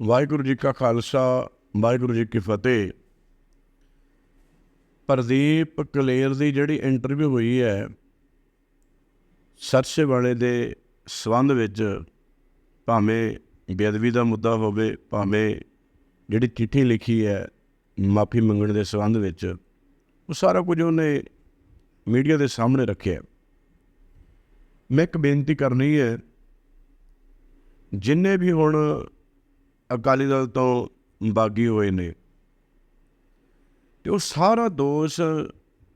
ਵਾਹਿਗੁਰੂ ਜੀ ਕਾ ਖਾਲਸਾ, ਵਾਹਿਗੁਰੂ ਜੀ ਕੀ ਫਤਿਹ। ਪ੍ਰਦੀਪ ਕਲੇਰ ਦੀ ਜਿਹੜੀ ਇੰਟਰਵਿਊ ਹੋਈ ਹੈ ਸਰਸੇ ਵਾਲੇ ਦੇ ਸੰਬੰਧ ਵਿੱਚ ਭਾਵੇਂ ਬੇਅਦਬੀ ਦਾ ਮੁੱਦਾ ਹੋਵੇ, ਭਾਵੇਂ ਜਿਹੜੀ ਚਿੱਠੀ ਲਿਖੀ ਹੈ ਮਾਫੀ ਮੰਗਣ ਦੇ ਸੰਬੰਧ ਵਿੱਚ, ਉਹ ਸਾਰਾ ਕੁਝ ਉਹਨੇ ਮੀਡੀਆ ਦੇ ਸਾਹਮਣੇ ਰੱਖਿਆ ਮੈਂ ਇੱਕ ਬੇਨਤੀ ਕਰਨੀ ਹੈ, ਜਿੰਨੇ ਵੀ ਹੁਣ ਅਕਾਲੀ ਦਲ ਤੋਂ ਬਾਗੀ ਹੋਏ ਨੇ। ਤੇ ਉਹ ਸਾਰਾ ਦੋਸ਼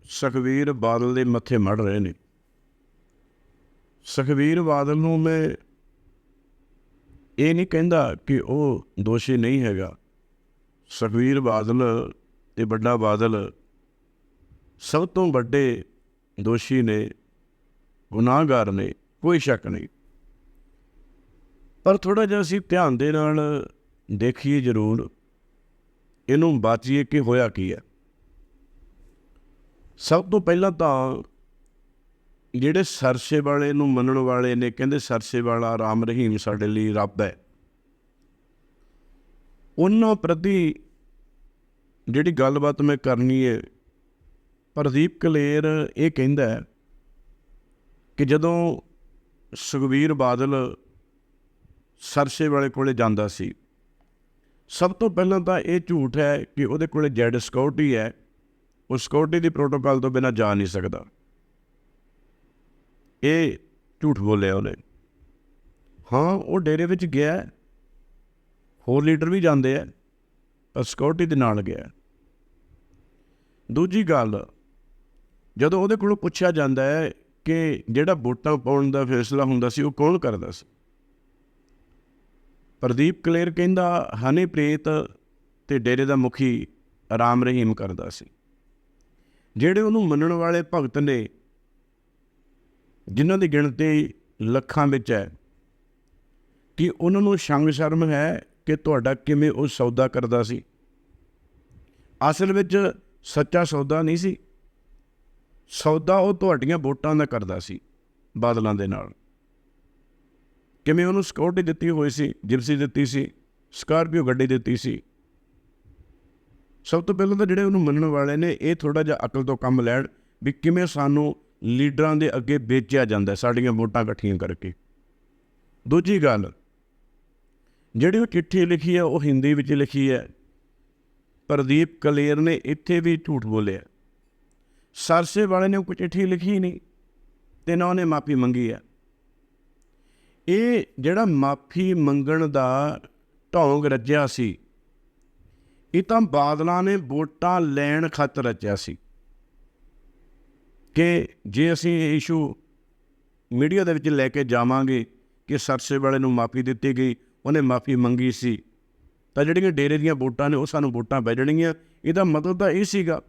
ਸੁਖਵੀਰ ਬਾਦਲ ਦੇ ਮੱਥੇ ਮੜ ਰਹੇ ਨੇ। ਸੁਖਵੀਰ ਬਾਦਲ ਨੂੰ ਮੈਂ ਇਹ ਨਹੀਂ ਕਹਿੰਦਾ ਕਿ ਉਹ ਦੋਸ਼ੀ ਨਹੀਂ ਹੈਗਾ। ਸੁਖਵੀਰ ਬਾਦਲ ਤੇ ਵੱਡਾ ਬਾਦਲ ਸਭ ਤੋਂ ਵੱਡੇ ਦੋਸ਼ੀ ਨੇ, ਗੁਨਾਹਗਾਰ ਨੇ, ਕੋਈ ਸ਼ੱਕ ਨਹੀਂ। ਪਰ ਥੋੜਾ ਜਿਹਾ ਅਸੀਂ ਧਿਆਨ ਦੇ ਨਾਲ ਦੇਖੀਏ ਜ਼ਰੂਰ, ਇਹਨੂੰ ਬਾਚੀਏ ਕਿ ਹੋਇਆ ਕੀ ਹੈ। ਸਭ ਤੋਂ ਪਹਿਲਾਂ ਤਾਂ ਜਿਹੜੇ ਸਰਸੇ ਵਾਲੇ ਨੂੰ ਮੰਨਣ ਵਾਲੇ ਨੇ, ਕਹਿੰਦੇ ਸਰਸੇ ਵਾਲਾ ਰਾਮ ਰਹੀਮ ਸਾਡੇ ਲਈ ਰੱਬ ਹੈ, ਉਹਨਾਂ ਪ੍ਰਤੀ ਜਿਹੜੀ ਗੱਲਬਾਤ ਮੈਂ ਕਰਨੀ ਹੈ, ਪ੍ਰਦੀਪ ਕਲੇਰ ਇਹ ਕਹਿੰਦਾ ਕਿ ਜਦੋਂ ਸੁਖਵੀਰ ਬਾਦਲ ਸਰਸੇ ਵਾਲੇ ਕੋਲੇ ਜਾਂਦਾ ਸੀ ਸਭ ਤੋਂ ਪਹਿਲਾਂ ਤਾਂ ਇਹ ਝੂਠ ਹੈ ਕਿ ਉਹਦੇ ਕੋਲੇ ਜੈਡ ਸਕਿਉਰਟੀ ਹੈ। ਉਹ ਸਕਿਉਰਟੀ ਦੀ ਪ੍ਰੋਟੋਕਾਲ ਤੋਂ ਬਿਨਾਂ ਜਾ ਨਹੀਂ ਸਕਦਾ। ਇਹ ਝੂਠ ਬੋਲਿਆ ਉਹਨੇ। ਹਾਂ, ਉਹ ਡੇਰੇ ਵਿੱਚ ਗਿਆ ਹੋਰ ਲੀਡਰ ਵੀ ਜਾਂਦੇ ਆ ਪਰ ਸਕਿਉਰਟੀ ਦੇ ਨਾਲ ਗਿਆ ਦੂਜੀ ਗੱਲ, ਜਦੋਂ ਉਹਦੇ ਕੋਲੋਂ ਪੁੱਛਿਆ ਜਾਂਦਾ ਹੈ ਕਿ ਜਿਹੜਾ ਵੋਟਾਂ ਪਾਉਣ ਦਾ ਫੈਸਲਾ ਹੁੰਦਾ ਸੀ, ਉਹ ਕੌਣ ਕਰਦਾ ਸੀ? ਪ੍ਰਦੀਪ ਕਲੇਰ ਕਹਿੰਦਾ, ਹਨੀ ਪ੍ਰੀਤ ਤੇ ਡੇਰੇ ਦਾ ਮੁਖੀ ਰਾਮ ਰਹੀਮ ਕਰਦਾ ਸੀ। ਜਿਹੜੇ ਉਹਨੂੰ ਮੰਨਣ ਵਾਲੇ ਭਗਤ ਨੇ, ਜਿਨ੍ਹਾਂ ਦੀ ਗਿਣਤੀ ਲੱਖਾਂ ਵਿੱਚ ਹੈ, ਕਿ ਉਹਨਾਂ ਨੂੰ ਸ਼ੰਗ ਸ਼ਰਮ ਹੈ ਕਿ ਤੁਹਾਡਾ ਕਿਵੇਂ ਉਹ ਸੌਦਾ ਕਰਦਾ ਸੀ? ਅਸਲ ਵਿੱਚ ਸੱਚਾ ਸੌਦਾ ਨਹੀਂ ਸੀ। ਸੌਦਾ ਉਹ ਤੁਹਾਡੀਆਂ ਵੋਟਾਂ ਦਾ ਕਰਦਾ ਸੀ, ਬਾਦਲਾਂ ਦੇ ਨਾਲ। ਕਿਵੇਂ ਉਹਨੂੰ ਸਿਕਿਉਰਿਟੀ ਦਿੱਤੀ ਹੋਈ ਸੀ, ਜਿਪਸੀ ਦਿੱਤੀ ਸੀ, ਸਕਾਰਪੀਓ ਗੱਡੀ ਦਿੱਤੀ ਸੀ। ਸਭ ਤੋਂ ਪਹਿਲਾਂ ਤਾਂ ਜਿਹੜੇ ਉਹਨੂੰ ਮੰਨਣ ਵਾਲੇ ਨੇ, ਇਹ ਥੋੜਾ ਜਿਹਾ ਅਕਲ ਤੋਂ ਕੰਮ ਲੈਣ ਵੀ ਕਿਵੇਂ ਸਾਨੂੰ ਲੀਡਰਾਂ ਦੇ ਅੱਗੇ ਵੇਚਿਆ ਜਾਂਦਾ ਸਾਡੀਆਂ ਵੋਟਾਂ ਇਕੱਠੀਆਂ ਕਰਕੇ। ਦੂਜੀ ਗੱਲ, ਜਿਹੜੀ ਉਹ ਚਿੱਠੀ ਲਿਖੀ ਹੈ, ਉਹ ਹਿੰਦੀ ਵਿੱਚ ਲਿਖੀ ਹੈ। ਪ੍ਰਦੀਪ ਕਲੇਰ ਨੇ ਇੱਥੇ ਵੀ ਝੂਠ ਬੋਲਿਆ। ਸਰਸੇ ਵਾਲੇ ਨੇ ਕੋਈ ਚਿੱਠੀ ਲਿਖੀ ਨਹੀਂ, ਤੇ ਨਾ ਉਹਨੇ ਮਾਫੀ ਮੰਗੀ ਹੈ। ਇਹ ਜਿਹੜਾ ਮਾਫੀ ਮੰਗਣ ਦਾ ਢੋਂਗ ਰਚਿਆ ਸੀ, ਇਹ ਤਾਂ ਬਾਦਲਾਂ ਨੇ ਵੋਟਾਂ ਲੈਣ ਖਾਤਰ ਰਚਿਆ ਸੀ ਕਿ ਜੇ ਅਸੀਂ ਇਹ ਇਸ਼ੂ ਮੀਡੀਆ ਦੇ ਵਿੱਚ ਲੈ ਕੇ ਜਾਵਾਂਗੇ ਕਿ ਸਰਸੇ ਵਾਲੇ ਨੂੰ ਮਾਫੀ ਦਿੱਤੀ ਗਈ, ਉਹਨੇ ਮਾਫੀ ਮੰਗੀ ਸੀ, ਤਾਂ ਜਿਹੜੀਆਂ ਡੇਰੇ ਦੀਆਂ ਵੋਟਾਂ ਨੇ ਉਹ ਸਾਨੂੰ ਵੋਟਾਂ ਪੈ ਜਾਣਗੀਆਂ, ਇਹਦਾ ਮਤਲਬ ਤਾਂ ਇਹ ਸੀਗਾ,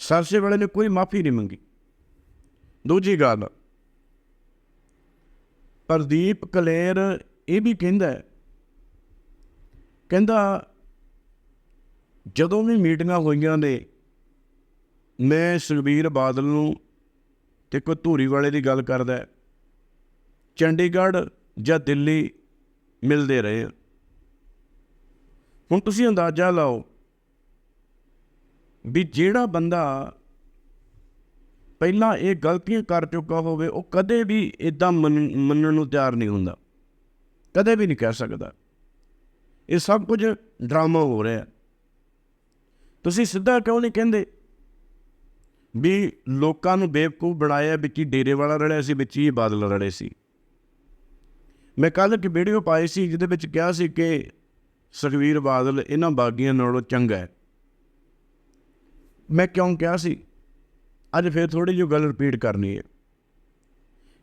ਸਰਸੇ ਵਾਲੇ ਨੇ ਕੋਈ ਮਾਫੀ ਨਹੀਂ ਮੰਗੀ। ਦੂਜੀ ਗੱਲ ਪ੍ਰਦੀਪ ਕਲੇਰ ਇਹ ਵੀ ਕਹਿੰਦਾ ਕਹਿੰਦਾ, ਜਦੋਂ ਵੀ ਮੀਟਿੰਗਾਂ ਹੋਈਆਂ ਨੇ, ਮੈਂ ਸੁਖਬੀਰ ਬਾਦਲ ਨੂੰ ਤੇ ਕੋਈ ਧੂਰੀ ਵਾਲੇ ਦੀ ਗੱਲ ਕਰਦਾ ਚੰਡੀਗੜ੍ਹ ਜਾਂ ਦਿੱਲੀ ਮਿਲਦੇ ਰਹੇ ਆ। ਹੁਣ ਤੁਸੀਂ ਅੰਦਾਜ਼ਾ ਲਾਓ ਵੀ ਜਿਹੜਾ ਬੰਦਾ ਪਹਿਲਾਂ ਇਹ ਗਲਤੀਆਂ ਕਰ ਚੁੱਕਾ ਹੋਵੇ, ਉਹ ਕਦੇ ਵੀ ਇਦਾਂ ਮੰਨਣ ਨੂੰ ਤਿਆਰ ਨਹੀਂ ਹੁੰਦਾ। ਕਦੇ ਵੀ ਨਹੀਂ ਕਹਿ ਸਕਦਾ। ਇਹ ਸਭ ਕੁਝ ਡਰਾਮਾ ਹੋ ਰਿਹਾ। ਤੁਸੀਂ ਸਿੱਧਾ ਕਿਉਂ ਨਹੀਂ ਕਹਿੰਦੇ? ਵੀ ਲੋਕਾਂ ਨੂੰ ਬੇਵਕੂਫ ਬਣਾਇਆ ਵਿੱਚ ਹੀ ਡੇਰੇ ਵਾਲਾ ਰੜਿਆ ਸੀ, ਵਿੱਚ ਹੀ ਬਾਦਲ ਰੜੇ ਸੀ। ਮੈਂ ਕੱਲ ਇੱਕ ਵੀਡੀਓ ਪਾਈ ਸੀ, ਜਿਹਦੇ ਵਿੱਚ ਕਿਹਾ ਸੀ ਕਿ ਸੁਖਵੀਰ ਬਾਦਲ ਇਹਨਾਂ ਬਾਗੀਆਂ ਨਾਲੋਂ ਚੰਗਾ ਹੈ। ਮੈਂ ਕਿਉਂ ਕਿਹਾ ਸੀ? ਅੱਜ ਫੇਰ ਥੋੜੀ ਜਿਹੀ ਗੱਲ ਰਿਪੀਟ ਕਰਨੀ ਹੈ।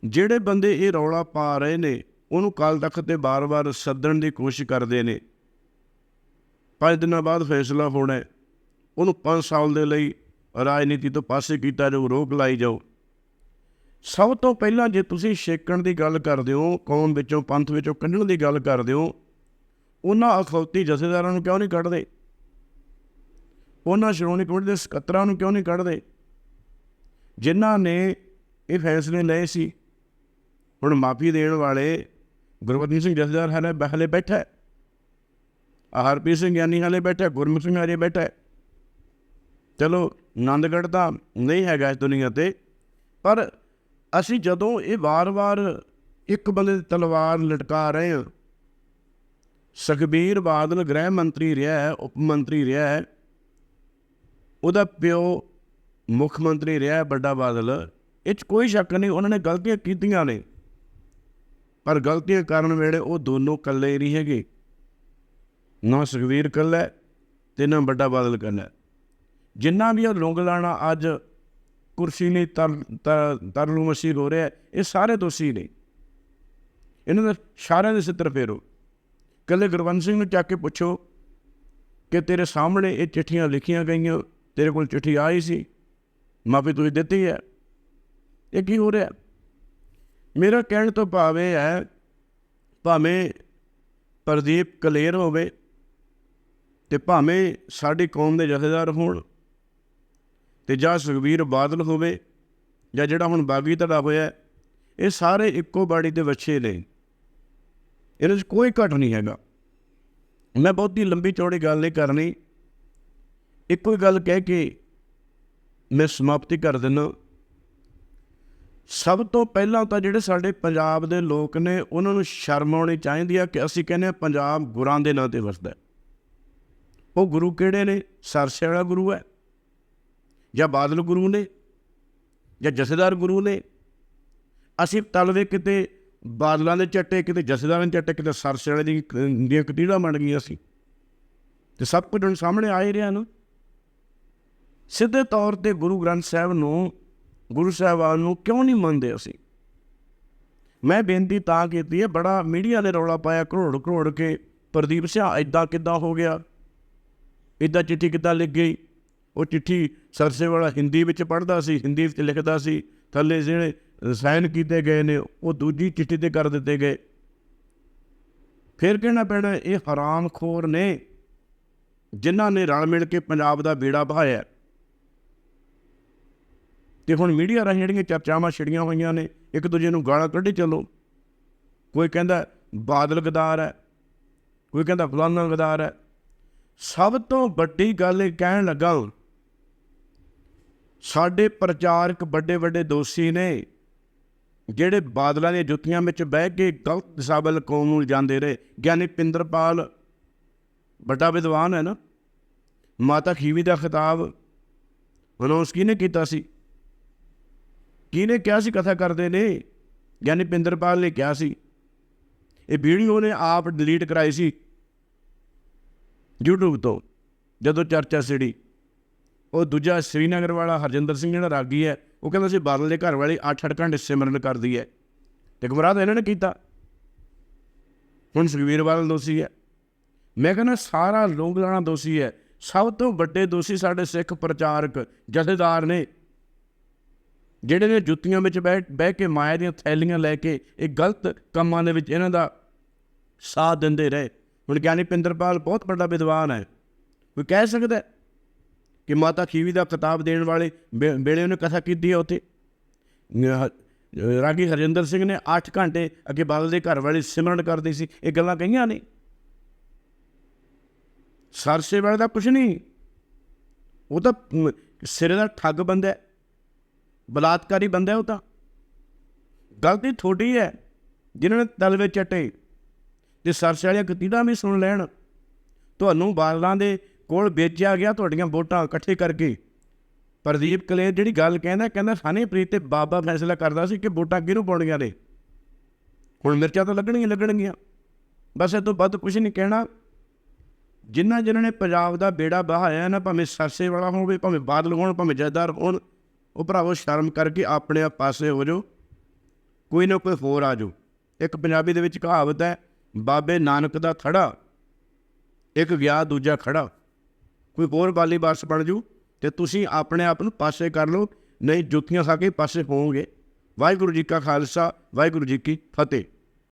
ਜਿਹੜੇ ਬੰਦੇ ਇਹ ਰੌਲਾ ਪਾ ਰਹੇ ਨੇ, ਉਹਨੂੰ ਕੱਲ ਤਖ਼ਤ ਤੇ ਬਾਰ-ਬਾਰ ਸੱਦਣ ਦੀ ਕੋਸ਼ਿਸ਼ ਕਰਦੇ ਨੇ। ਪੰਜ ਦਿਨਾਂ ਬਾਅਦ ਫੈਸਲਾ ਹੋਣਾ ਹੈ। ਉਹਨੂੰ 5 ਸਾਲ ਦੇ ਲਈ ਰਾਜਨੀਤੀ ਤੋਂ ਪਾਸੇ ਕੀਤਾ ਜਾਓ ਰੋਕ ਲਾਈ ਜਾਓ ਸਭ ਤੋਂ ਪਹਿਲਾਂ ਜੇ ਤੁਸੀਂ ਛੇਕਣ ਦੀ ਗੱਲ ਕਰਦੇ ਹੋ, ਕੌਮ ਵਿੱਚੋਂ, ਪੰਥ ਵਿੱਚੋਂ ਕੱਢਣ ਦੀ ਗੱਲ ਕਰਦੇ ਹੋ, ਉਹਨਾਂ ਅਖੌਤੀ ਜਥੇਦਾਰਾਂ ਨੂੰ ਕਿਉਂ ਨਹੀਂ ਕੱਢਦੇ? ਉਹਨਾਂ ਸ਼੍ਰੋਮਣੀ ਕਮੇਟੀ ਦੇ ਸਕੱਤਰਾਂ ਨੂੰ ਕਿਉਂ ਨਹੀਂ ਕੱਢਦੇ? ਜਿਨ੍ਹਾਂ ਨੇ ਇਹ ਫੈਸਲੇ ਲਏ ਸੀ, ਹੁਣ ਮਾਫੀ ਦੇਣ ਵਾਲੇ ਗੁਰਬਚਨ ਸਿੰਘ ਜਥੇਦਾਰ ਹਲੇ ਬਹਲੇ ਬੈਠਾ ਹੈ। ਹਰਪ੍ਰੀਤ ਸਿੰਘ ਗਿਆਨੀ ਹਾਲੇ ਬੈਠਾ ਗੁਰਮੁਖ ਸਿੰਘ ਹਜੇ ਬੈਠਾ ਚਲੋ, ਆਨੰਦਗੜ੍ਹ ਤਾਂ ਨਹੀਂ ਹੈਗਾ ਇਸ ਦੁਨੀਆ ਤੇ, ਪਰ ਅਸੀਂ ਜਦੋਂ ਇਹ ਵਾਰ-ਵਾਰ ਇੱਕ ਬੰਦੇ ਦੀ ਤਲਵਾਰ ਲਟਕਾ ਰਹੇ ਹਾਂ, ਸੁਖਬੀਰ ਬਾਦਲ ਗ੍ਰਹਿ ਮੰਤਰੀ ਰਿਹਾ ਹੈ, ਉਪ ਮੰਤਰੀ ਰਿਹਾ ਹੈ, ਉਹਦਾ ਪਿਓ ਮੁੱਖ ਮੰਤਰੀ ਰਿਹਾ ਵੱਡਾ ਬਾਦਲ, ਇਹ 'ਚ ਕੋਈ ਸ਼ੱਕ ਨਹੀਂ, ਉਹਨਾਂ ਨੇ ਗਲਤੀਆਂ ਕੀਤੀਆਂ ਨੇ। ਪਰ ਗਲਤੀਆਂ ਕਰਨ ਵੇਲੇ ਉਹ ਦੋਨੋਂ ਇਕੱਲੇ ਨਹੀਂ ਹੈਗੇ। ਨਾ ਸੁਖਬੀਰ ਇਕੱਲਾ ਹੈ ਤੇ ਨਾ ਵੱਡਾ ਬਾਦਲ ਇਕੱਲਾ ਜਿੰਨਾ ਵੀ ਉਹ ਲੌਂਗ ਲਾਣਾ ਅੱਜ ਕੁਰਸੀ ਲਈ ਤਰ ਤਰਲੂ ਮਸੀਹ ਹੋ ਰਿਹਾ ਇਹ ਸਾਰੇ ਦੋਸ਼ੀ ਨੇ। ਇਹਨਾਂ ਦਾ ਸਾਰਿਆਂ ਦੇ ਸਿੱਤਰ ਫੇਰੋ। ਕੱਲੇ ਗੁਰਵੰਤ ਸਿੰਘ ਨੂੰ ਚੱਕ ਕੇ ਪੁੱਛੋ ਕਿ ਤੇਰੇ ਸਾਹਮਣੇ ਇਹ ਚਿੱਠੀਆਂ ਲਿਖੀਆਂ ਗਈਆਂ, ਤੇਰੇ ਕੋਲ ਚਿੱਠੀ ਆਈ ਸੀ? ਮਾਫੀ ਤੁਸੀਂ ਦਿੱਤੀ ਹੈ। ਇਹ ਕੀ ਹੋ ਰਿਹਾ? ਮੇਰਾ ਕਹਿਣ ਤੋਂ ਭਾਵ ਇਹ ਹੈ, ਭਾਵੇਂ ਪ੍ਰਦੀਪ ਕਲੇਰ ਹੋਵੇ ਤੇ ਭਾਵੇਂ ਸਾਡੀ ਕੌਮ ਦੇ ਜਥੇਦਾਰ ਹੋਣ ਤੇ ਜਾਂ ਸੁਖਬੀਰ ਬਾਦਲ ਹੋਵੇ ਜਾਂ ਜਿਹੜਾ ਹੁਣ ਬਾਗੀ ਧੜਾ ਹੋਇਆ, ਇਹ ਸਾਰੇ ਇੱਕੋ ਬਾੜੀ ਦੇ ਬੱਚੇ ਨੇ। ਇਹਦੇ 'ਚ ਕੋਈ ਘਟ ਨਹੀਂ ਹੈਗਾ। ਮੈਂ ਬਹੁਤੀ ਲੰਬੀ ਚੌੜੀ ਗੱਲ ਨਹੀਂ ਕਰਨੀ। ਇੱਕੋ ਹੀ ਗੱਲ ਕਹਿ ਕੇ ਮੈਂ ਸਮਾਪਤੀ ਕਰ ਦਿੰਦਾ ਸਭ ਤੋਂ ਪਹਿਲਾਂ ਤਾਂ ਜਿਹੜੇ ਸਾਡੇ ਪੰਜਾਬ ਦੇ ਲੋਕ ਨੇ, ਉਹਨਾਂ ਨੂੰ ਸ਼ਰਮ ਆਉਣੀ ਚਾਹੀਦੀ ਆ ਕਿ ਅਸੀਂ ਕਹਿੰਦੇ ਹਾਂ ਪੰਜਾਬ ਗੁਰਾਂ ਦੇ ਨਾਂ ਤੇ ਵਸਦਾ ਉਹ ਗੁਰੂ ਕਿਹੜੇ ਨੇ? ਸਰਸੇ ਵਾਲਾ ਗੁਰੂ ਹੈ, ਜਾਂ ਬਾਦਲ ਗੁਰੂ ਨੇ, ਜਾਂ ਜਥੇਦਾਰ ਗੁਰੂ ਨੇ? ਅਸੀਂ ਤਲਵੇ ਕਿਤੇ ਬਾਦਲਾਂ ਦੇ ਚੱਟੇ, ਕਿਤੇ ਜਥੇਦਾਰਾਂ ਦੇ ਚੱਟੇ, ਕਿਤੇ ਸਰਸੇ ਵਾਲੇ ਦੀ ਦੀਆਂ ਕਤੀੜਾਂ ਬਣ ਗਈਆਂ ਸੀ ਤੇ ਸਭ ਕੁਝ ਹੁਣ ਸਾਹਮਣੇ ਆ ਹੀ ਰਿਹਾ ਨਾ। ਸਿੱਧੇ ਤੌਰ ਤੇ ਗੁਰੂ ਗ੍ਰੰਥ ਸਾਹਿਬ ਨੂੰ, ਗੁਰੂ ਸਾਹਿਬਾਨ ਨੂੰ ਕਿਉਂ ਨਹੀਂ ਮੰਨਦੇ ਅਸੀਂ? ਮੈਂ ਬੇਨਤੀ ਤਾਂ ਕੀਤੀ ਹੈ, ਬੜਾ ਮੀਡੀਆ ਨੇ ਰੌਲਾ ਪਾਇਆ, ਕਰੋੜ ਕਰੋੜ ਕੇ ਪ੍ਰਦੀਪ ਸਿੰਘ ਇਦਾਂ ਕਿੱਦਾਂ ਹੋ ਗਿਆ? ਇਦਾਂ ਚਿੱਠੀ ਕਿੱਦਾਂ ਲਿਖ ਗਈ? ਉਹ ਚਿੱਠੀ ਸਰਸੇ ਵਾਲਾ ਹਿੰਦੀ ਵਿੱਚ ਪੜ੍ਹਦਾ ਸੀ, ਹਿੰਦੀ ਵਿੱਚ ਲਿਖਦਾ ਸੀ, ਥੱਲੇ ਜਿਹੜੇ ਸਾਈਨ ਕੀਤੇ ਗਏ ਨੇ, ਉਹ ਦੂਜੀ ਚਿੱਠੀ ਤੇ ਕਰ ਦਿੱਤੇ ਗਏ। ਫਿਰ ਕਹਿਣਾ ਪੈਣਾ, ਇਹ ਹਰਾਮਖੋਰ ਨੇ, ਜਿਨ੍ਹਾਂ ਨੇ ਰਲ ਮਿਲ ਕੇ ਪੰਜਾਬ ਦਾ ਬੇੜਾ ਬਹਾਇਆ ਤੇ ਹੁਣ ਮੀਡੀਆ ਰਾਹੀਂ ਜਿਹੜੀਆਂ ਚਰਚਾਵਾਂ ਛਿੜੀਆਂ ਹੋਈਆਂ ਨੇ, ਇੱਕ ਦੂਜੇ ਨੂੰ ਗਾਲਾਂ ਕੱਢੀ ਚੱਲੋ। ਕੋਈ ਕਹਿੰਦਾ ਬਾਦਲ ਗਦਾਰ ਹੈ, ਕੋਈ ਕਹਿੰਦਾ ਫਲਾਨਾ ਗਦਾਰ ਹੈ। ਸਭ ਤੋਂ ਵੱਡੀ ਗੱਲ ਇਹ ਕਹਿਣ ਲੱਗਾ ਸਾਡੇ ਪ੍ਰਚਾਰਕ ਵੱਡੇ ਵੱਡੇ ਦੋਸ਼ੀ ਨੇ, ਜਿਹੜੇ ਬਾਦਲਾਂ ਦੀਆਂ ਜੁੱਤੀਆਂ ਵਿੱਚ ਬਹਿ ਕੇ ਗਲਤ ਦਿਸ਼ਾ ਵੱਲ ਕੌਮ ਨੂੰ ਜਾਂਦੇ ਰਹੇ। ਗਿਆਨੀ ਪਿੰਦਰਪਾਲ ਵੱਡਾ ਵਿਦਵਾਨ ਹੈ ਨਾ, ਮਾਤਾ ਖੀਵੀ ਦਾ ਖਿਤਾਬ ਅਨਾਉਂਸ ਕਿਹਨੇ ਕੀਤਾ ਸੀ? ਕਿਹਨੇ ਕਿਹਾ ਸੀ ਕਥਾ ਕਰਦੇ ਨੇ? ਗਿਆਨੀ ਪਿੰਦਰਪਾਲ ਨੇ ਕਿਹਾ ਸੀ। ਇਹ ਵੀਡੀਓ ਨੇ ਆਪ ਡਿਲੀਟ ਕਰਾਈ ਸੀ। YouTube ਤੋਂ, ਜਦੋਂ ਚਰਚਾ ਸਿੜੀ। ਉਹ ਦੂਜਾ ਸ੍ਰੀਨਗਰ ਵਾਲਾ ਹਰਜਿੰਦਰ ਸਿੰਘ ਜਿਹੜਾ ਰਾਗੀ ਹੈ, ਉਹ ਕਹਿੰਦਾ ਸੀ ਬਾਦਲ ਦੇ ਘਰ ਵਾਲੀ 8-8 ਘੰਟੇ ਸਿਮਰਨ ਕਰਦੀ ਹੈ। ਤੇ ਗੁਮਰਾਹ ਤਾਂ ਇਹਨਾਂ ਨੇ ਕੀਤਾ। ਹੁਣ ਸੁਖਵੀਰ ਬਾਦਲ ਦੋਸ਼ੀ ਹੈ। ਮੈਂ ਕਹਿੰਦਾ ਸਾਰਾ ਲੋਕ ਲਾਣਾ ਦੋਸ਼ੀ ਹੈ। ਸਭ ਤੋਂ ਵੱਡੇ ਦੋਸ਼ੀ ਸਾਡੇ ਸਿੱਖ ਪ੍ਰਚਾਰਕ ਜਥੇਦਾਰ ਨੇ। ਜਿਹੜੇ ਨੇ ਜੁੱਤੀਆਂ ਵਿੱਚ ਬਹਿ ਬਹਿ ਕੇ ਮਾਇਆ ਦੀਆਂ ਥੈਲੀਆਂ ਲੈ ਕੇ ਇਹ ਗਲਤ ਕੰਮਾਂ ਦੇ ਵਿੱਚ ਇਹਨਾਂ ਦਾ ਸਾਥ ਦਿੰਦੇ ਰਹੇ। ਹੁਣ ਗਿਆਨੀ ਪਿੰਦਰਪਾਲ ਬਹੁਤ ਵੱਡਾ ਵਿਦਵਾਨ ਹੈ। ਕੋਈ ਕਹਿ ਸਕਦਾ ਕਿ ਮਾਤਾ ਖੀਵੀ ਦਾ ਕਿਤਾਬ ਦੇਣ ਵਾਲੇ ਵੇ- ਵੇਲੇ ਉਹਨੇ ਕਥਾ ਕੀਤੀ ਹੈ ਉੱਥੇ? ਰਾਗੀ ਹਰਜਿੰਦਰ ਸਿੰਘ ਨੇ 8 ਘੰਟੇ ਅੱਗੇ ਬਾਦਲ ਦੇ ਘਰ ਵਾਲੀ ਸਿਮਰਨ ਕਰਦੇ ਸੀ। ਇਹ ਗੱਲਾਂ ਕਹੀਆਂ ਨੇ? ਸਰਸੇ ਵਾਲੇ ਦਾ ਕੁਝ ਨਹੀਂ। ਉਹ ਤਾਂ ਸਿਰੇ ਦਾ ਠੱਗ ਬੰਦਾ ਬਲਾਤਕਾਰੀ ਬੰਦਾ ਉਹ ਤਾਂ। ਗਲਤੀ ਥੋੜੀ ਹੈ, ਜਿਨ੍ਹਾਂ ਨੇ ਤਲ ਵਿੱਚ ਚਟੇ, ਤੇ ਸਰਸੇ ਵਾਲੀਆਂ ਕਤੀੜਾਂ ਵੀ ਸੁਣ ਲੈਣ। ਤੁਹਾਨੂੰ ਬਾਦਲਾਂ ਦੇ ਕੋਲ ਵੇਚਿਆ ਗਿਆ ਤੁਹਾਡੀਆਂ ਵੋਟਾਂ ਇਕੱਠੇ ਕਰਕੇ। ਪ੍ਰਦੀਪ ਕਲੇਰ ਜਿਹੜੀ ਗੱਲ ਕਹਿੰਦਾ ਕਹਿੰਦਾ ਸਾਨੇ ਪ੍ਰੀਤ ਤੇ ਬਾਬਾ ਫੈਸਲਾ ਕਰਦਾ ਸੀ ਕਿ ਵੋਟਾਂ ਕਿਹਨੂੰ ਪਾਉਣੀਆਂ ਨੇ। ਹੁਣ ਮਿਰਚਾਂ ਤਾਂ ਲੱਗਣਗੀਆਂ ਲੱਗਣਗੀਆਂ। ਬਸ ਇਹ ਤੋਂ ਵੱਧ ਕੁਝ ਨਹੀਂ ਕਹਿਣਾ। ਜਿਨ੍ਹਾਂ ਜਿਨ੍ਹਾਂ ਨੇ ਪੰਜਾਬ ਦਾ ਬੇੜਾ ਬਹਾਇਆ ਨਾ, ਭਾਵੇਂ ਸਰਸੇ ਵਾਲਾ ਹੋਵੇ, ਭਾਵੇਂ ਬਾਦਲ ਹੋਣ, ਭਾਵੇਂ ਜੈਦਾਰ ਹੋਣ ਉਹ ਭਰਾਵੋ, ਸ਼ਰਮ ਕਰਕੇ ਆਪਣੇ ਆਪ ਪਾਸੇ ਹੋ ਜਾਓ। ਕੋਈ ਨਾ ਕੋਈ ਹੋਰ ਆ ਜਾਓ। ਇੱਕ ਪੰਜਾਬੀ ਦੇ ਵਿੱਚ ਕਹਾਵਤ ਹੈ, ਬਾਬੇ ਨਾਨਕ ਦਾ ਥੜਾ, ਇੱਕ ਗਿਆ ਦੂਜਾ ਖੜਾ। ਕੋਈ ਹੋਰ ਬਾਲੀ ਬਾਸ ਬਣ ਜੂ ਤੇ ਤੁਸੀਂ ਆਪਣੇ ਆਪ ਨੂੰ ਪਾਸੇ ਕਰ ਲਓ, ਨਹੀਂ ਜੁੱਤੀਆਂ ਖਾ ਕੇ ਪਾਸੇ ਹੋਵੋਗੇ। ਵਾਹਿਗੁਰੂ ਜੀ ਕਾ ਖਾਲਸਾ, ਵਾਹਿਗੁਰੂ ਜੀ ਕੀ ਫਤਿਹ।